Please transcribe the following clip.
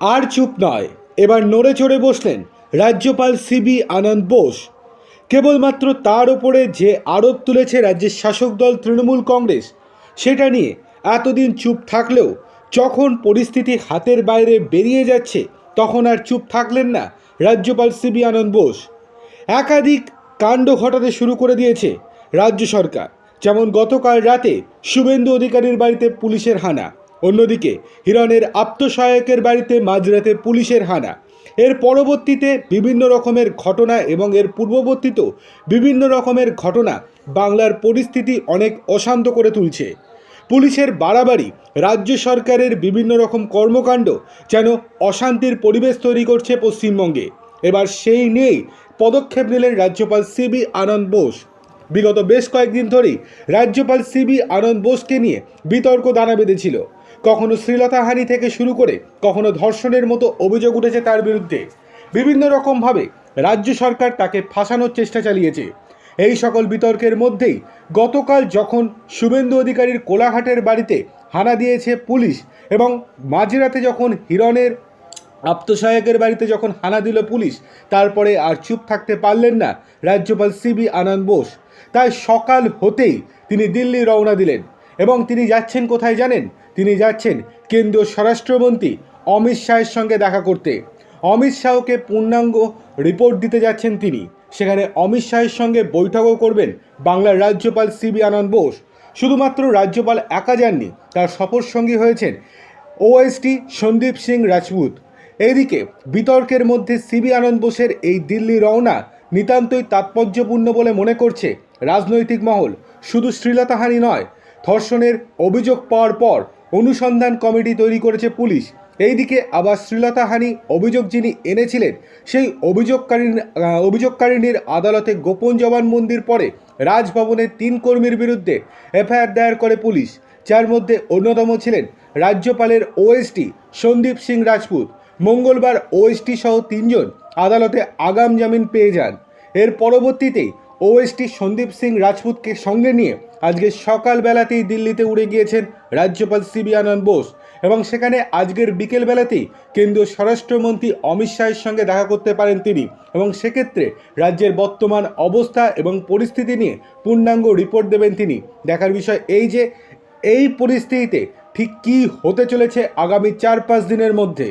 আর চুপ নয়। এবার নড়ে চড়ে বসলেন রাজ্যপাল সিবি আনন্দ বোস। কেবলমাত্র তার ওপরে যে আরোপ তুলেছে রাজ্যের শাসক দল তৃণমূল কংগ্রেস, সেটা নিয়ে এতদিন চুপ থাকলেও যখন পরিস্থিতি হাতের বাইরে বেরিয়ে যাচ্ছে, তখন আর চুপ থাকলেন না রাজ্যপাল সিবি আনন্দ বোস। একাধিক কাণ্ড ঘটাতে শুরু করে দিয়েছে রাজ্য সরকার, যেমন গতকাল রাতে শুভেন্দু অধিকারীর বাড়িতে পুলিশের হানা। অন্যদিকে, হিরণের আত্মসহায়কের বাড়িতে মাঝরাতে পুলিশের হানা। এর পরবর্তীতে বিভিন্ন রকমের ঘটনা এবং এর পূর্ববর্তীতেও বিভিন্ন রকমের ঘটনা বাংলার পরিস্থিতি অনেক অশান্ত করে তুলছে। পুলিশের বাড়াবাড়ি, রাজ্য সরকারের বিভিন্ন রকম কর্মকাণ্ড যেন অশান্তির পরিবেশ তৈরি করছে পশ্চিমবঙ্গে। এবার সেই নিয়েই পদক্ষেপ নিলেন রাজ্যপাল সিবি আনন্দ বোস। বিগত বেশ কয়েকদিন ধরেই রাজ্যপাল সিবি আনন্দ বোসকে নিয়ে বিতর্ক দানা বেঁধেছিল। কখনো শ্রীলতাহানি থেকে শুরু করে কখনো ধর্ষণের মতো অভিযোগ উঠেছে তার বিরুদ্ধে। বিভিন্ন রকমভাবে রাজ্য সরকার তাকে ফাঁসানোর চেষ্টা চালিয়েছে। এই সকল বিতর্কের মধ্যেই গতকাল যখন শুভেন্দু অধিকারীর কোলাঘাটের বাড়িতে হানা দিয়েছে পুলিশ এবং মাঝরাতে যখন হিরণের আত্মসহায়কের বাড়িতে যখন হানা দিল পুলিশ, তারপরে আর চুপ থাকতে পারলেন না রাজ্যপাল সিবি আনন্দ বোস। তাই সকাল হতেই তিনি দিল্লি রওনা দিলেন এবং তিনি যাচ্ছেন কোথায় জানেন? তিনি যাচ্ছেন কেন্দ্রীয় স্বরাষ্ট্রমন্ত্রী অমিত শাহের সঙ্গে দেখা করতে। অমিত শাহকে পূর্ণাঙ্গ রিপোর্ট দিতে যাচ্ছেন তিনি। সেখানে অমিত শাহের সঙ্গে বৈঠকও করবেন বাংলার রাজ্যপাল সিবি আনন্দ বোস। শুধুমাত্র রাজ্যপাল একা যাননি, তার সফর সঙ্গী হয়েছেন ওএসটি সন্দীপ সিং রাজপুত। এইদিকে বিতর্কের মধ্যে সিবি আনন্দ বোসের এই দিল্লি রওনা নিতান্তই তাৎপর্যপূর্ণ বলে মনে করছে রাজনৈতিক মহল। শুধু শ্রীলতাহানি নয় ধর্ষণের অভিযোগ পাওয়ার পর অনুসন্ধান কমিটি তৈরি করেছে পুলিশ। এইদিকে আবার শ্রীলতাহানি অভিযোগ যিনি এনেছিলেন সেই অভিযোগকারী আহ, অভিযোগকারিনীর আদালতে গোপন জবানবন্দির পরে রাজভবনের তিন কর্মীর বিরুদ্ধে এফআইআর দায়ের করে পুলিশ। যার মধ্যে অন্যতম ছিলেন রাজ্যপালের ওএসটি সন্দীপ সিং রাজপুত। মঙ্গলবার ওএসটি সহ তিনজন আদালতে আগাম জামিন পেয়ে যান। এর পরবর্তীতেই ওএসটি সন্দীপ সিং রাজপুতকে সঙ্গে নিয়ে আজকে সকালবেলাতেই দিল্লিতে উড়ে গিয়েছেন রাজ্যপাল সিবি আনন্দ বোস এবং সেখানে আজকের বিকেলবেলাতেই কেন্দ্রীয় স্বরাষ্ট্রমন্ত্রী অমিত শাহের সঙ্গে দেখা করতে পারেন তিনি এবং সেক্ষেত্রে রাজ্যের বর্তমান অবস্থা এবং পরিস্থিতি নিয়ে পূর্ণাঙ্গ রিপোর্ট দেবেন তিনি। দেখার বিষয় এই যে এই পরিস্থিতিতে ঠিক কী হতে চলেছে আগামী চার পাঁচ দিনের মধ্যে।